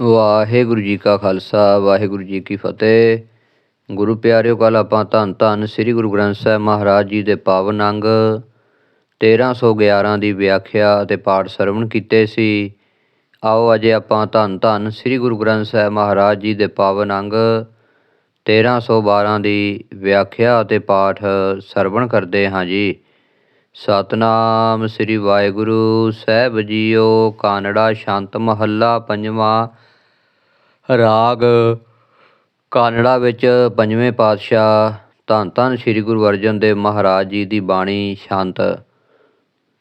ਵਾਹਿਗੁਰੂ ਜੀ ਕਾ ਖਾਲਸਾ, ਵਾਹਿਗੁਰੂ ਜੀ ਕੀ ਫਤਿਹ। ਗੁਰੂ ਪਿਆਰਿਓ ਕੱਲ ਆਪਾਂ ਧੰਨ ਧੰਨ ਸ੍ਰੀ ਗੁਰੂ ਗ੍ਰੰਥ ਸਾਹਿਬ ਮਹਾਰਾਜ ਜੀ ਦੇ ਪਾਵਨ ਅੰਗ 1311 ਦੀ ਵਿਆਖਿਆ ਅਤੇ ਪਾਠ ਸਰਵਣ ਕੀਤੇ ਸੀ। ਆਓ ਅਜੇ ਆਪਾਂ ਧੰਨ ਧੰਨ ਸ੍ਰੀ ਗੁਰੂ ਗ੍ਰੰਥ ਸਾਹਿਬ ਮਹਾਰਾਜ ਜੀ ਦੇ ਪਾਵਨ ਅੰਗ 1312 ਦੀ ਵਿਆਖਿਆ ਅਤੇ ਪਾਠ ਸਰਵਣ ਕਰਦੇ ਹਾਂ ਜੀ। ਸਤਨਾਮ ਸ੍ਰੀ ਵਾਹਿਗੁਰੂ। ਸਾਹਿਬ ਜੀਓ, ਕਾਨੜਾ, ਸ਼ਾਂਤ ਮਹੱਲਾ, ਪੰਜਵਾਂ ਰਾਗ ਕਾਨੜਾ ਵਿੱਚ ਪੰਜਵੇਂ ਪਾਤਸ਼ਾਹ ਧੰਨ ਧੰਨ ਸ੍ਰੀ ਗੁਰੂ ਅਰਜਨ ਦੇਵ ਮਹਾਰਾਜ ਜੀ ਦੀ ਬਾਣੀ ਸ਼ਾਂਤ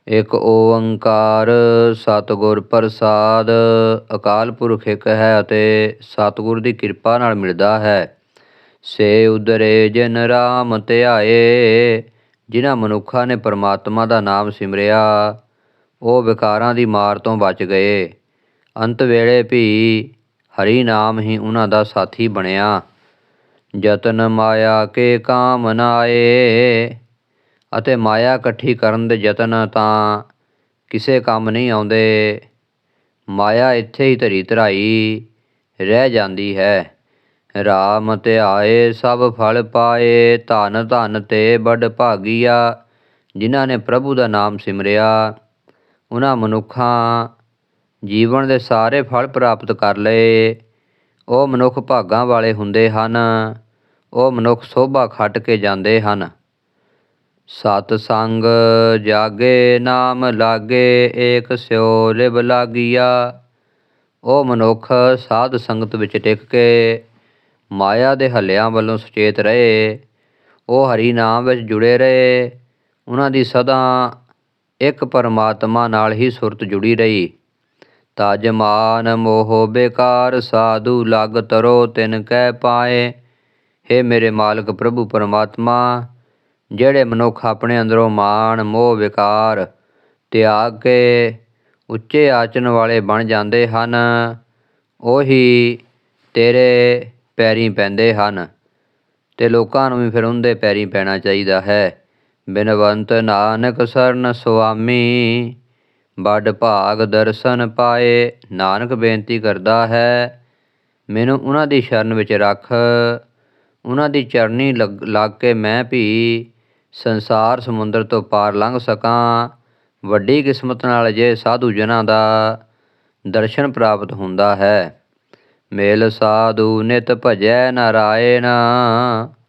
ਇੱਕ ਓੰਕਾਰ ਸਤਿਗੁਰ ਪ੍ਰਸਾਦ, ਅਕਾਲ ਪੁਰਖ ਇੱਕ ਹੈ ਅਤੇ ਸਤਿਗੁਰ ਦੀ ਕਿਰਪਾ ਨਾਲ ਮਿਲਦਾ ਹੈ। ਸੇ ਉਦਰੇ ਜਨ ਰਾਮ ਧਿਆਏ, ਜਿਨ੍ਹਾਂ ਮਨੁੱਖਾਂ ਨੇ ਪਰਮਾਤਮਾ ਦਾ ਨਾਮ ਸਿਮਰਿਆ, ਉਹ ਵਿਕਾਰਾਂ ਦੀ ਮਾਰ ਤੋਂ ਬਚ ਗਏ। ਅੰਤ ਵੇਲੇ ਵੀ ਹਰੀ ਨਾਮ ਹੀ ਉਹਨਾਂ ਦਾ ਸਾਥੀ ਬਣਿਆ। ਯਤਨ ਮਾਇਆ ਕੇ ਕਾਮ ਨਾਏ ਅਤੇ ਮਾਇਆ ਇਕੱਠੀ ਕਰਨ ਦੇ ਯਤਨ ਤਾਂ ਕਿਸੇ ਕੰਮ ਨਹੀਂ ਆਉਂਦੇ। ਮਾਇਆ ਇੱਥੇ ਹੀ ਧਰੀ ਧਰਾਈ ਰਹਿ ਜਾਂਦੀ ਹੈ। ਰਾਮ ਧਿਆਏ ਸਭ ਫਲ ਪਾਏ, ਧਨ ਧਨ ਤੇ ਬੜ ਭਾਗੀਆ, ਜਿਨ੍ਹਾਂ ਨੇ ਪ੍ਰਭੂ ਦਾ ਨਾਮ ਸਿਮਰਿਆ। ਉਹਨਾਂ ਮਨੁੱਖਾਂ ਜੀਵਨ ਦੇ ਸਾਰੇ ਫਲ ਪ੍ਰਾਪਤ ਕਰ ਲਏ। ਉਹ ਮਨੁੱਖ ਭਾਗਾਂ ਵਾਲੇ ਹੁੰਦੇ ਹਨ। ਉਹ ਮਨੁੱਖ ਸੋਭਾ ਖੱਟ ਕੇ ਜਾਂਦੇ ਹਨ। ਸਤ ਸੰਗ ਜਾਗੇ, ਨਾਮ ਲਾਗੇ, ਏਕ ਸਿਓ ਲਿਵ ਲਾਗੀਆ। ਉਹ ਮਨੁੱਖ ਸਾਧ ਸੰਗਤ ਵਿੱਚ ਟਿਕ ਕੇ ਮਾਇਆ ਦੇ ਹੱਲਿਆਂ ਵੱਲੋਂ ਸੁਚੇਤ ਰਹੇ। ਉਹ ਹਰੀ ਨਾਮ ਵਿੱਚ ਜੁੜੇ ਰਹੇ। ਉਹਨਾਂ ਦੀ ਸਦਾ ਇੱਕ ਪਰਮਾਤਮਾ ਨਾਲ ਹੀ ਸੁਰਤ ਜੁੜੀ ਰਹੀ। ਤਜਮਾਨ ਮੋਹ ਬੇਕਾਰ, ਸਾਧੂ ਲਗ ਤਰੋ ਤਿਨ ਕਹਿ ਪਾਏ। हे ਮੇਰੇ ਮਾਲਕ ਪ੍ਰਭੂ ਪਰਮਾਤਮਾ, ਜਿਹੜੇ ਮਨੁੱਖ ਆਪਣੇ ਅੰਦਰੋਂ ਮਾਨ ਮੋਹ, ਵਿਕਾਰ, ਤਿਆਗ ਕੇ ਉੱਚੇ ਆਚਨ ਵਾਲੇ ਬਣ ਜਾਂਦੇ ਹਨ, ਉਹੀ ਤੇਰੇ ਪੈਰੀ ਪੈਂਦੇ ਹਨ ਤੇ ਲੋਕਾਂ ਨੂੰ ਵੀ ਫਿਰ ਉਹਦੇ ਪੈਰੀ ਪੈਣਾ ਚਾਹੀਦਾ ਹੈ। ਬਿਨਵੰਤ ਨਾਨਕ ਸਰਨ ਸੁਆਮੀ। ਵੱਡ ਭਾਗ ਦਰਸ਼ਨ ਪਾਏ। ਨਾਨਕ ਬੇਨਤੀ ਕਰਦਾ ਹੈ, ਮੈਨੂੰ ਉਹਨਾਂ ਦੀ ਸ਼ਰਨ ਵਿੱਚ ਰੱਖ। ਉਹਨਾਂ ਦੀ ਚਰਨੀ ਲੱਗ ਕੇ ਮੈਂ ਵੀ ਸੰਸਾਰ ਸਮੁੰਦਰ ਤੋਂ ਪਾਰ ਲੰਘ ਸਕਾਂ। ਵੱਡੀ ਕਿਸਮਤ ਨਾਲ ਜੇ ਸਾਧੂ ਜਨਾਂ ਦਾ ਦਰਸ਼ਨ ਪ੍ਰਾਪਤ ਹੁੰਦਾ ਹੈ। ਮੇਲ ਸਾਧੂ ਨਿਤ ਭਜੈ ਨਾਰਾਇਣ।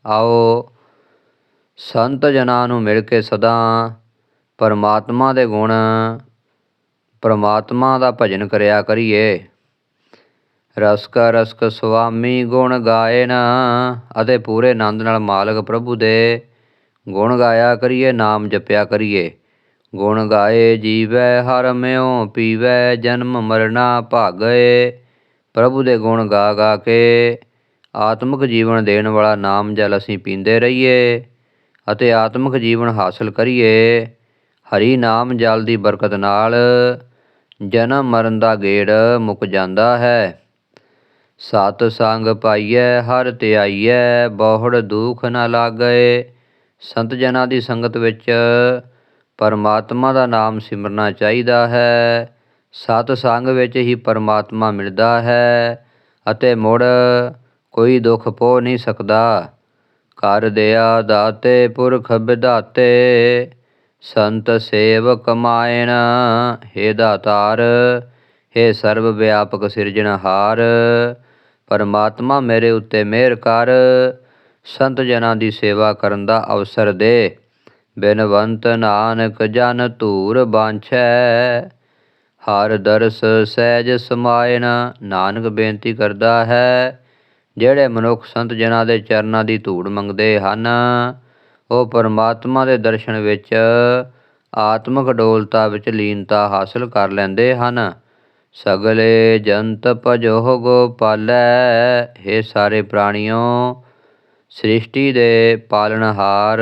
ਆਓ, ਸੰਤ ਜਨਾਂ ਨੂੰ ਮਿਲ ਕੇ ਸਦਾ ਪਰਮਾਤਮਾ ਦੇ ਗੁਣ ਪਰਮਾਤਮਾ ਦਾ ਭਜਨ ਕਰਿਆ ਕਰੀਏ। ਰਸਕ ਰਸਕ ਸੁਆਮੀ ਗੁਣ ਗਾਇਨ ਅਤੇ ਪੂਰੇ ਆਨੰਦ ਨਾਲ ਮਾਲਕ ਪ੍ਰਭੂ ਦੇ ਗੁਣ ਗਾਇਆ ਕਰੀਏ, ਨਾਮ ਜਪਿਆ ਕਰੀਏ। ਗੁਣ ਗਾਏ ਜੀਵੈ ਹਰ ਮਿਉ, ਪੀਵੈ ਜਨਮ ਮਰਨਾ ਭਾਗਏ। ਪ੍ਰਭੂ ਦੇ ਗੁਣ ਗਾ ਗਾ ਕੇ ਆਤਮਿਕ ਜੀਵਨ ਦੇਣ ਵਾਲਾ ਨਾਮ ਜਲ ਅਸੀਂ ਪੀਂਦੇ ਰਹੀਏ ਅਤੇ ਆਤਮਿਕ ਜੀਵਨ ਹਾਸਲ ਕਰੀਏ। ਹਰੀ ਨਾਮ ਜਲ ਦੀ ਬਰਕਤ ਨਾਲ ਜਨਮ ਮਰਨ ਦਾ ਗੇੜ ਮੁੱਕ ਜਾਂਦਾ ਹੈ। ਸਤ ਸੰਗ ਪਾਈਐ, ਹਰ ਧਿਆਈਐ, ਬਹੁੜ ਦੁਖ ਨ ਲਾਗਏ। ਸੰਤ ਜਨਾਂ ਦੀ ਸੰਗਤ ਵਿੱਚ ਪਰਮਾਤਮਾ ਦਾ ਨਾਮ ਸਿਮਰਨਾ ਚਾਹੀਦਾ ਹੈ। ਸਤ ਸੰਗ ਵਿੱਚ ਹੀ ਪਰਮਾਤਮਾ ਮਿਲਦਾ ਹੈ ਅਤੇ ਮੁੜ ਕੋਈ ਦੁੱਖ ਪੋ ਨਹੀਂ ਸਕਦਾ। ਕਰ ਦਿਆ ਦਾਤੇ ਪੁਰਖ ਵਿਧਾਤੇ ਸੰਤ ਸੇਵ ਕਮਾਇਣ ਹੇ ਦਾਤਾਰ, ਹੇ ਸਰਬ ਵਿਆਪਕ ਸਿਰਜਣਹਾਰ ਪਰਮਾਤਮਾ ਮੇਰੇ ਉੱਤੇ ਮਿਹਰ ਕਰ, ਸੰਤ ਜਨਾਂ ਦੀ ਸੇਵਾ ਕਰਨ ਦਾ ਅਵਸਰ ਦੇ। ਬਿਨਵੰਤ ਨਾਨਕ ਜਨ ਧੂਰ ਬਾਂਛੈ, ਹਰ ਦਰਸ ਸਹਿਜ ਸਮਾਇਣ ਨਾਨਕ ਬੇਨਤੀ ਕਰਦਾ ਹੈ, ਜਿਹੜੇ ਮਨੁੱਖ ਸੰਤ ਜਨਾਂ ਦੇ ਚਰਨਾਂ ਦੀ ਧੂੜ ਮੰਗਦੇ ਹਨ ਉਹ ਪਰਮਾਤਮਾ ਦੇ ਦਰਸ਼ਨ ਵਿੱਚ ਆਤਮਿਕ ਡੋਲਤਾ ਵਿੱਚ ਲੀਨਤਾ ਹਾਸਲ ਕਰ ਲੈਂਦੇ ਹਨ। ਸਗਲੇ ਜੰਤ ਭਜੋ ਗੋਪਾਲੈ हे ਸਾਰੇ ਪ੍ਰਾਣੀਓ, ਸ੍ਰਿਸ਼ਟੀ ਦੇ ਪਾਲਣਹਾਰ,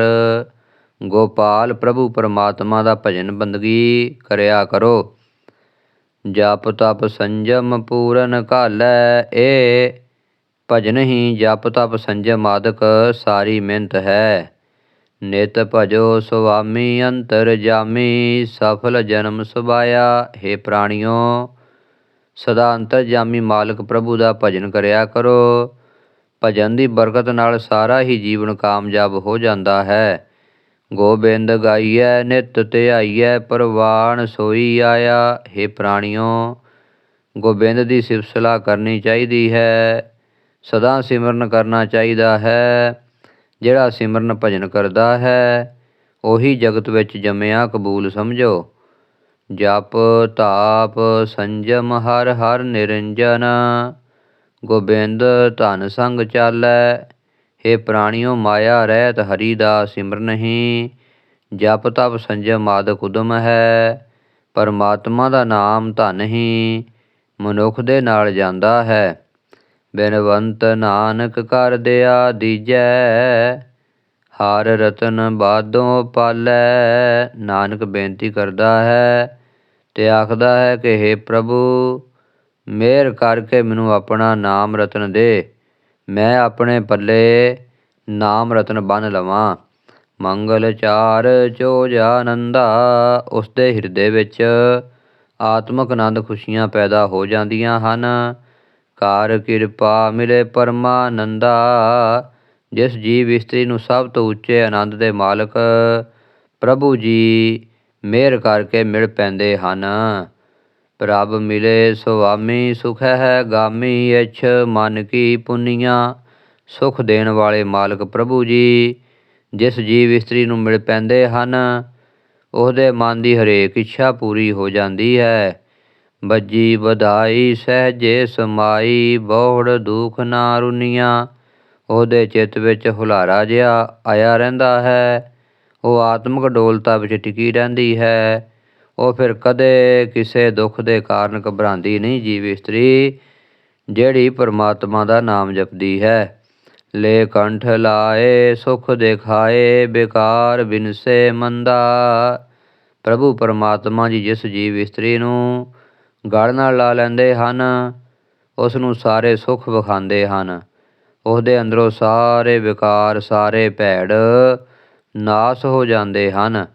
ਗੋਪਾਲ ਪ੍ਰਭੂ ਪਰਮਾਤਮਾ ਦਾ ਭਜਨ ਬੰਦਗੀ ਕਰਿਆ ਕਰੋ। ਜਪ ਤਪ ਸੰਜਮ ਪੂਰਨ ਘਾਲੈ ਇਹ ਭਜਨ ਹੀ ਜਪ ਤਪ ਸੰਜਮ ਆਦਿਕ ਸਾਰੀ ਮਿਹਨਤ ਹੈ। ਨਿਤ ਭਜੋ ਸੁਆਮੀ ਅੰਤਰ ਜਾਮੀ, ਸਫਲ ਜਨਮ ਸੁਭਾਇਆ हे ਪ੍ਰਾਣਿਓ, ਸਦਾ ਅੰਤਰ ਜਾਮੀ ਮਾਲਕ ਪ੍ਰਭੂ ਦਾ ਭਜਨ ਕਰਿਆ ਕਰੋ। ਭਜਨ ਦੀ ਬਰਕਤ ਨਾਲ ਸਾਰਾ ਹੀ ਜੀਵਨ ਕਾਮਯਾਬ ਹੋ ਜਾਂਦਾ ਹੈ। ਗੋਬਿੰਦ ਗਾਈਐ, ਨਿਤ ਧਿਆਈਐ ਪਰਵਾਣ ਸੋਈ ਆਇਆ। हे ਪ੍ਰਾਣਿਓ, ਗੋਬਿੰਦ ਦੀ ਸਿਫਤਸਲਾ ਕਰਨੀ ਚਾਹੀਦੀ ਹੈ। ਸਦਾ ਸਿਮਰਨ ਕਰਨਾ ਚਾਹੀਦਾ ਹੈ। ਜਿਹੜਾ ਸਿਮਰਨ ਭਜਨ ਕਰਦਾ ਹੈ, ਉਹੀ ਜਗਤ ਵਿੱਚ ਜੰਮਿਆ ਕਬੂਲ ਸਮਝੋ। ਜਪ, ਤਾਪ, ਸੰਜਮ, ਹਰ ਹਰ ਨਿਰੰਜਨ। ਗੋਬਿੰਦ, ਧਨ ਸੰਗ ਚਾਲੈ। हे ਪ੍ਰਾਣਿਓ, ਮਾਇਆ, ਰਹਿਤ ਹਰੀ ਦਾ ਸਿਮਰਨ ਹੀ। ਜਪ, ਤਪ, ਸੰਜਮ ਆਦਿਕ ਉਦਮ ਹੈ। ਪਰਮਾਤਮਾ ਦਾ ਨਾਮ ਧਨ ਹੀ। ਮਨੁੱਖ ਦੇ ਨਾਲ ਜਾਂਦਾ ਹੈ। ਬਿਨਵੰਤ ਨਾਨਕ ਕਰ ਦਿਆ ਦੀਜੈ, ਹਾਰ ਰਤਨ ਬਾਦੋਂ ਪਾਲੈ। ਨਾਨਕ ਬੇਨਤੀ ਕਰਦਾ ਹੈ ਤੇ ਆਖਦਾ ਹੈ ਕਿ हे ਪ੍ਰਭੂ, ਮਿਹਰ ਕਰਕੇ ਮੈਨੂੰ ਆਪਣਾ ਨਾਮ ਰਤਨ ਦੇ। ਮੈਂ ਆਪਣੇ ਪੱਲੇ ਨਾਮ ਰਤਨ ਬੰਨ ਲਵਾਂ। ਮੰਗਲ ਚਾਰ ਚੋਜ ਆਨੰਦਾ ਉਸ ਦੇ ਹਿਰਦੇ ਵਿੱਚ ਆਤਮਕ ਆਨੰਦ ਖੁਸ਼ੀਆਂ ਪੈਦਾ ਹੋ ਜਾਂਦੀਆਂ ਹਨ। ਕਾਰ ਕਿਰਪਾ ਮਿਲੇ ਪਰਮਾਨੰਦਾ, ਜਿਸ ਜੀਵ ਇਸਤਰੀ ਨੂੰ ਸਭ ਤੋਂ ਉੱਚੇ ਆਨੰਦ ਦੇ ਮਾਲਕ ਪ੍ਰਭੂ ਜੀ ਮਿਹਰ ਕਰਕੇ ਮਿਲ ਪੈਂਦੇ ਹਨ। ਪ੍ਰਭ ਮਿਲੇ ਸੁਆਮੀ ਸੁਖ ਹੈ ਗਾਮੀ, ਇਛ ਮਨ ਕੀ ਪੁੰਨੀਆਂ, ਸੁਖ ਦੇਣ ਵਾਲੇ ਮਾਲਕ ਪ੍ਰਭੂ ਜੀ, ਜਿਸ ਜੀਵ ਇਸਤਰੀ ਨੂੰ ਮਿਲ ਪੈਂਦੇ ਹਨ, ਉਹਦੇ ਮਨ ਦੀ ਹਰੇਕ ਇੱਛਾ ਪੂਰੀ ਹੋ ਜਾਂਦੀ ਹੈ। ਬੱਜੀ ਵਧਾਈ, ਸਹਜੇ ਸਮਾਈ, ਬਹੁੜ ਦੁਖ ਨਾ ਰੁਨੀਆਂ। ਉਹਦੇ ਚਿੱਤ ਵਿੱਚ ਹੁਲਾਰਾ ਜਿਹਾ ਆਇਆ ਰਹਿੰਦਾ ਹੈ। ਉਹ ਆਤਮਿਕ ਡੋਲਤਾ ਵਿੱਚ ਟਿਕੀ ਰਹਿੰਦੀ ਹੈ। ਉਹ ਫਿਰ ਕਦੇ ਕਿਸੇ ਦੁੱਖ ਦੇ ਕਾਰਨ ਘਬਰਾਉਂਦੀ ਨਹੀਂ ਜੀਵ ਇਸਤਰੀ, ਜਿਹੜੀ ਪਰਮਾਤਮਾ ਦਾ ਨਾਮ ਜਪਦੀ ਹੈ। ਲੈ ਕੰਠ ਲਾਏ, ਸੁਖ ਦਿਖਾਏ, ਬੇਕਾਰ ਬਿਨਸੇ ਮੰਦਾ। ਪ੍ਰਭੂ ਪਰਮਾਤਮਾ ਜੀ ਜਿਸ ਜੀਵ ਇਸਤਰੀ ਨੂੰ ਗਲ ਨਾਲ ਲਾ ਲੈਂਦੇ ਹਨ, ਉਸ ਨੂੰ ਸਾਰੇ ਸੁੱਖ ਵਿਖਾਉਂਦੇ ਹਨ। ਉਹਦੇ ਅੰਦਰੋਂ ਸਾਰੇ ਵਿਕਾਰ, ਸਾਰੇ ਭੈੜ ਨਾਸ ਹੋ ਜਾਂਦੇ ਹਨ।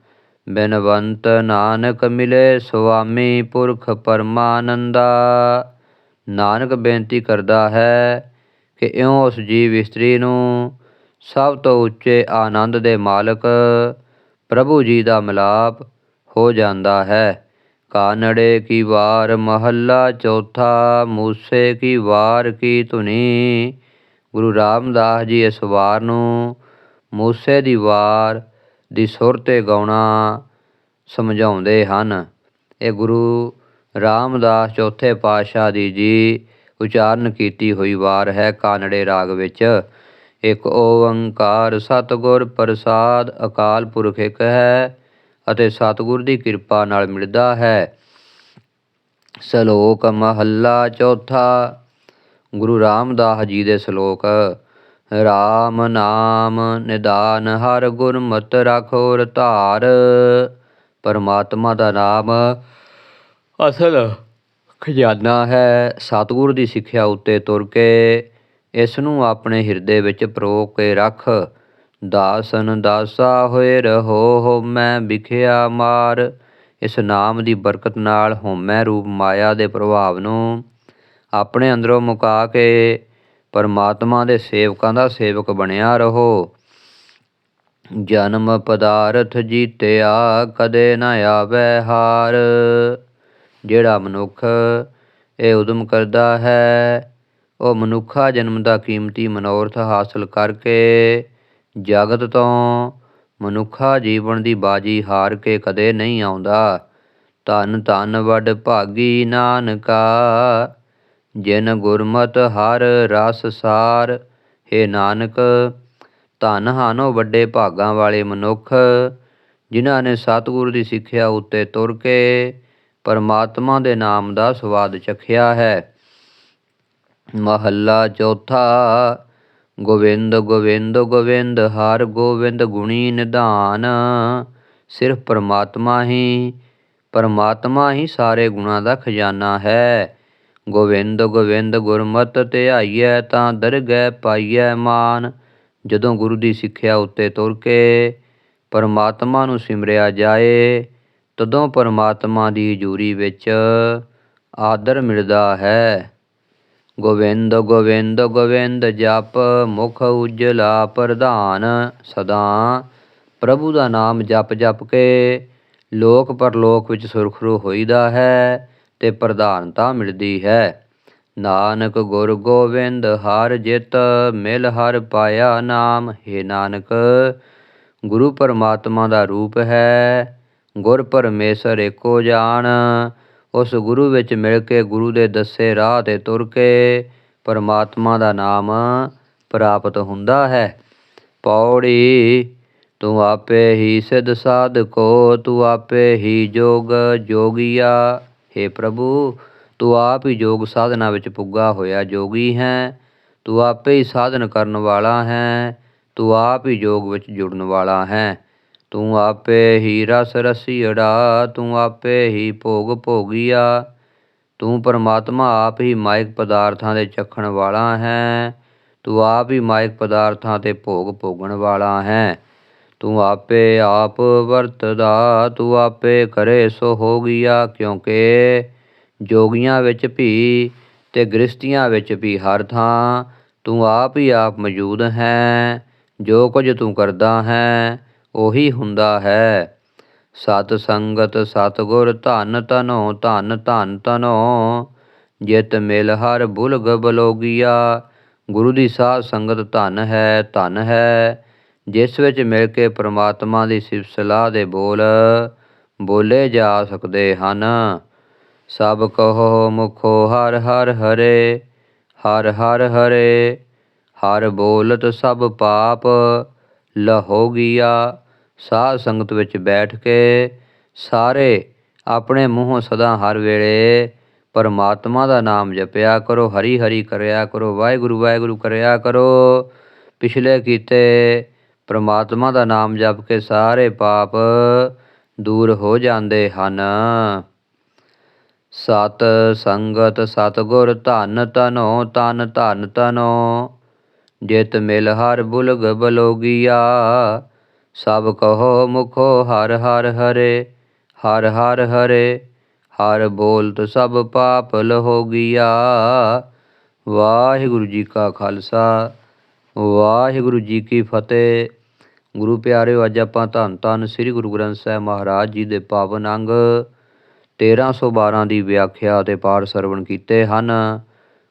ਬਿਨਵੰਤ ਨਾਨਕ ਮਿਲੇ ਸੁਆਮੀ ਪੁਰਖ ਪਰਮਾਨੰਦਾ। ਨਾਨਕ ਬੇਨਤੀ ਕਰਦਾ ਹੈ ਕਿ ਇਉਂ ਉਸ ਜੀਵ ਇਸਤਰੀ ਨੂੰ ਸਭ ਤੋਂ ਉੱਚੇ ਆਨੰਦ ਦੇ ਮਾਲਕ ਪ੍ਰਭੂ ਜੀ ਦਾ ਮਿਲਾਪ ਹੋ ਜਾਂਦਾ ਹੈ। ਕਾਨੜੇ ਕੀ ਵਾਰ ਮਹੱਲਾ ਚੌਥਾ, ਮੂਸੇ ਕੀ ਵਾਰ ਕੀ ਧੁਨੀ। ਗੁਰੂ ਰਾਮਦਾਸ ਜੀ ਇਸ ਵਾਰ ਨੂੰ ਮੂਸੇ ਦੀ ਵਾਰ ਦੀ ਸੁਰ ਤੇ ਗਾਉਣਾ ਸਮਝਾਉਂਦੇ ਹਨ। ਇਹ ਗੁਰੂ ਰਾਮਦਾਸ ਚੌਥੇ ਪਾਤਸ਼ਾਹ ਦੀ ਜੀ ਉਚਾਰਨ ਕੀਤੀ ਹੋਈ ਵਾਰ ਹੈ ਕਾਨੜੇ ਰਾਗ ਵਿੱਚ। ਇੱਕ ਓੰਕਾਰ ਸਤਿਗੁਰ ਪ੍ਰਸਾਦ ਅਕਾਲ ਪੁਰਖ ਇੱਕ ਹੈ ਅਤੇ ਸਤਿਗੁਰ ਦੀ ਕਿਰਪਾ ਨਾਲ ਮਿਲਦਾ ਹੈ। ਸ਼ਲੋਕ ਮਹੱਲਾ ਚੌਥਾ। ਗੁਰੂ ਰਾਮਦਾਸ ਜੀ ਦੇ ਸ਼ਲੋਕ, ਰਾਮ ਨਾਮ ਨਿਦਾਨ ਹਰ ਗੁਰਮਤਿ ਰਖੋ ਰਧਾਰ ਪਰਮਾਤਮਾ ਦਾ ਨਾਮ ਅਸਲ ਖਜ਼ਾਨਾ ਹੈ। ਸਤਿਗੁਰ ਦੀ ਸਿੱਖਿਆ ਉੱਤੇ ਤੁਰ ਕੇ ਇਸ ਨੂੰ ਆਪਣੇ ਹਿਰਦੇ ਵਿੱਚ ਪਰੋ ਕੇ ਰੱਖ। ਦਾਸਨ ਦਾਸਾ ਹੋਏ ਰਹੋ, ਹੋਮੈ ਵਿਖਿਆ ਮਾਰ। ਇਸ ਨਾਮ ਦੀ ਬਰਕਤ ਨਾਲ ਹੋਮੈ ਰੂਪ ਮਾਇਆ ਦੇ ਪ੍ਰਭਾਵ ਨੂੰ ਆਪਣੇ ਅੰਦਰੋਂ ਮੁਕਾ ਕੇ ਪਰਮਾਤਮਾ ਦੇ ਸੇਵਕਾਂ ਦਾ ਸੇਵਕ ਬਣਿਆ ਰਹੋ। ਜਨਮ ਪਦਾਰਥ ਜੀਤਿਆ, ਕਦੇ ਨਾ ਆਵੇ ਹਾਰ। ਜਿਹੜਾ ਮਨੁੱਖ ਇਹ ਉਦਮ ਕਰਦਾ ਹੈ, ਉਹ ਮਨੁੱਖਾ ਜਨਮ ਦਾ ਕੀਮਤੀ ਮਨੋਰਥ ਹਾਸਲ ਕਰਕੇ ਜਗਤ ਤੋਂ ਮਨੁੱਖਾ ਜੀਵਨ ਦੀ ਬਾਜੀ ਹਾਰ ਕੇ ਕਦੇ ਨਹੀਂ ਆਉਂਦਾ। ਧੰਨ ਧੰਨ ਵੱਡ ਭਾਗੀ ਨਾਨਕਾ, ਜਿਨ ਗੁਰਮਤ ਹਰ ਰਸ ਸਾਰ। ਹੈ ਨਾਨਕ, ਧਨ ਹਨ ਉਹ ਵੱਡੇ ਭਾਗਾਂ ਵਾਲੇ ਮਨੁੱਖ, ਜਿਨ੍ਹਾਂ ਨੇ ਸਤਿਗੁਰ ਦੀ ਸਿੱਖਿਆ ਉੱਤੇ ਤੁਰ ਕੇ ਪਰਮਾਤਮਾ ਦੇ ਨਾਮ ਦਾ ਸਵਾਦ ਚਖਿਆ ਹੈ। ਮਹੱਲਾ ਚੌਥਾ ਗੋਵਿੰਦ ਗੋਵਿੰਦ ਗੋਵਿੰਦ, ਹਰ ਗੋਵਿੰਦ ਗੁਣੀ ਨਿਧਾਨ। ਸਿਰਫ ਪਰਮਾਤਮਾ ਹੀ ਪਰਮਾਤਮਾ ਹੀ ਸਾਰੇ ਗੁਣਾਂ ਦਾ ਖਜ਼ਾਨਾ ਹੈ। ਗੋਵਿੰਦ ਗੋਵਿੰਦ ਗੁਰਮਤਿ ਧਿਆਈਐ, ਤਾਂ ਦਰਗਹਿ ਪਾਈਐ ਮਾਨ। ਜਦੋਂ ਗੁਰੂ ਦੀ ਸਿੱਖਿਆ ਉੱਤੇ ਤੁਰ ਕੇ ਪਰਮਾਤਮਾ ਨੂੰ ਸਿਮਰਿਆ ਜਾਏ, ਤਦੋਂ ਪਰਮਾਤਮਾ ਦੀ ਹਜ਼ੂਰੀ ਵਿੱਚ ਆਦਰ ਮਿਲਦਾ ਹੈ। ਗੋਵਿੰਦ ਗੋਵਿੰਦ ਗੋਵਿੰਦ ਜਪ ਮੁਖ ਉਜਲਾ ਪ੍ਰਧਾਨ, ਸਦਾ ਪ੍ਰਭੂ ਦਾ ਨਾਮ ਜਪ ਜਪ ਕੇ ਲੋਕ ਪਰਲੋਕ ਵਿੱਚ ਸੁਰਖਰੂ ਹੋਈਦਾ ਹੈ ਤੇ ਪ੍ਰਧਾਨਤਾ ਮਿਲਦੀ ਹੈ। ਨਾਨਕ ਗੁਰ ਗੋਬਿੰਦ ਹਰ ਜਿਤ ਮਿਲ ਹਰ ਪਾਇਆ ਨਾਮ। ਹੈ ਨਾਨਕ, ਗੁਰੂ ਪਰਮਾਤਮਾ ਦਾ ਰੂਪ ਹੈ, ਗੁਰ ਪਰਮੇਸ਼ਰ ਏਕੋ ਜਾਣ। ਉਸ ਗੁਰੂ ਵਿੱਚ ਮਿਲ ਕੇ ਗੁਰੂ ਦੇ ਦੱਸੇ ਰਾਹ ਤੇ ਤੁਰ ਕੇ ਪਰਮਾਤਮਾ ਦਾ ਨਾਮ ਪ੍ਰਾਪਤ ਹੁੰਦਾ ਹੈ। ਪੌੜੀ, ਤੂੰ ਆਪੇ ਹੀ ਸਿਧ ਸਾਧਕੋ, ਤੂੰ ਆਪੇ ਹੀ ਜੋਗ ਜੋਗੀਆ। हे ਪ੍ਰਭੂ, ਤੂੰ ਆਪ ਹੀ ਜੋਗ ਸਾਧਨਾ ਵਿੱਚ ਪੁੱਗਾ ਹੋਇਆ ਜੋਗੀ ਹੈ। ਤੂੰ ਆਪੇ ਹੀ ਸਾਧਨ ਕਰਨ ਵਾਲਾ ਹੈ। ਤੂੰ ਆਪ ਹੀ ਜੋਗ ਵਿੱਚ ਜੁੜਨ ਵਾਲਾ ਹੈ। ਤੂੰ ਆਪੇ ਹੀ ਰਸ ਰਸੀੜਾ ਤੂੰ ਆਪੇ ਹੀ ਭੋਗ ਭੋਗੀਆ। ਤੂੰ ਪਰਮਾਤਮਾ ਆਪ ਹੀ ਮਾਇਕ ਪਦਾਰਥਾਂ ਦੇ ਚਖਣ ਵਾਲਾ ਹੈ। ਤੂੰ ਆਪ ਹੀ ਮਾਇਕ ਪਦਾਰਥਾਂ ਤੇ ਭੋਗ ਭੋਗਣ ਵਾਲਾ ਹੈ। ਤੂੰ ਆਪੇ ਆਪ ਵਰਤਦਾ, ਤੂੰ ਆਪੇ ਕਰੇ ਸੋ ਹੋ ਗਿਆ। ਕਿਉਂਕਿ ਜੋਗੀਆਂ ਵਿੱਚ ਵੀ ਤੇ ਗ੍ਰਸਤੀਆਂ ਵਿੱਚ ਵੀ ਹਰ ਥਾਂ ਤੂੰ ਆਪ ਹੀ ਆਪ ਮੌਜੂਦ ਹੈ। ਜੋ ਕੁਝ ਤੂੰ ਕਰਦਾ ਹੈ ਉਹੀ ਹੁੰਦਾ ਹੈ। ਸਤ ਸੰਗਤ ਸਤਗੁਰ ਧਨ ਧਨੋ, ਧਨ ਧਨ ਧਨੋ, ਜਿਤ ਮਿਲ ਹਰ ਬੁਲਗ ਬਲੋਗੀਆ। ਗੁਰੂ ਦੀ ਸਾਧ ਸੰਗਤ ਧਨ ਹੈ ਧਨ ਹੈ। ਜਿਸ ਵਿੱਚ ਮਿਲ ਕੇ ਪ੍ਰਮਾਤਮਾ ਦੀ ਸਿਫਤ ਸਲਾਹ ਦੇ ਬੋਲ, ਬੋਲੇ ਜਾ ਸਕਦੇ ਹਨ। ਸਭ ਕਹੋ ਮੁਖੋ ਹਰ ਹਰ ਹਰੇ, ਹਰ ਹਰ ਹਰੇ, ਹਰ ਬੋਲਤ ਸਭ ਪਾਪ। ਲਹੋਗੀਆ ਸਾਧ ਸੰਗਤ ਵਿੱਚ ਬੈਠ ਕੇ ਸਾਰੇ ਆਪਣੇ ਮੂੰਹੋਂ ਸਦਾ ਹਰ ਵੇਲੇ ਪਰਮਾਤਮਾ ਦਾ ਨਾਮ ਜਪਿਆ ਕਰੋ ਹਰੀ ਹਰੀ ਕਰਿਆ ਕਰੋ, ਵਾਹਿਗੁਰੂ ਵਾਹਿਗੁਰੂ ਕਰਿਆ ਕਰੋ। ਪਿਛਲੇ ਕੀਤੇ ਪਰਮਾਤਮਾ ਦਾ ਨਾਮ ਜਪ ਕੇ ਸਾਰੇ ਪਾਪ ਦੂਰ ਹੋ ਜਾਂਦੇ ਹਨ। ਸਤ ਸੰਗਤ, ਸਤਗੁਰ ਧਨ ਤਨੋ ਤਨ ਧਨ ਤਨੋ ਜਿਤ ਮਿਲ ਹਰ ਬੁਲਗ ਬਲੋਗੀਆ। ਸਭ ਕਹੋ ਮੁਖੋ ਹਰ ਹਰ ਹਰੇ, ਹਰ ਹਰ ਹਰੇ, ਹਰ ਬੋਲਤ ਸਭ ਪਾਪ ਲਹੋਗਿਆ। ਵਾਹਿਗੁਰੂ ਜੀ ਕਾ ਖਾਲਸਾ, ਵਾਹਿਗੁਰੂ ਜੀ ਕੀ ਫਤਿਹ। ਗੁਰੂ ਪਿਆਰਿਓ, ਅੱਜ ਆਪਾਂ ਧੰਨ ਧੰਨ ਸ੍ਰੀ ਗੁਰੂ ਗ੍ਰੰਥ ਸਾਹਿਬ ਮਹਾਰਾਜ ਜੀ ਦੇ ਪਾਵਨ ਅੰਗ 1312 ਦੀ ਵਿਆਖਿਆ ਤੇ ਪਾਠ ਸਰਵਣ ਕੀਤੇ ਹਨ।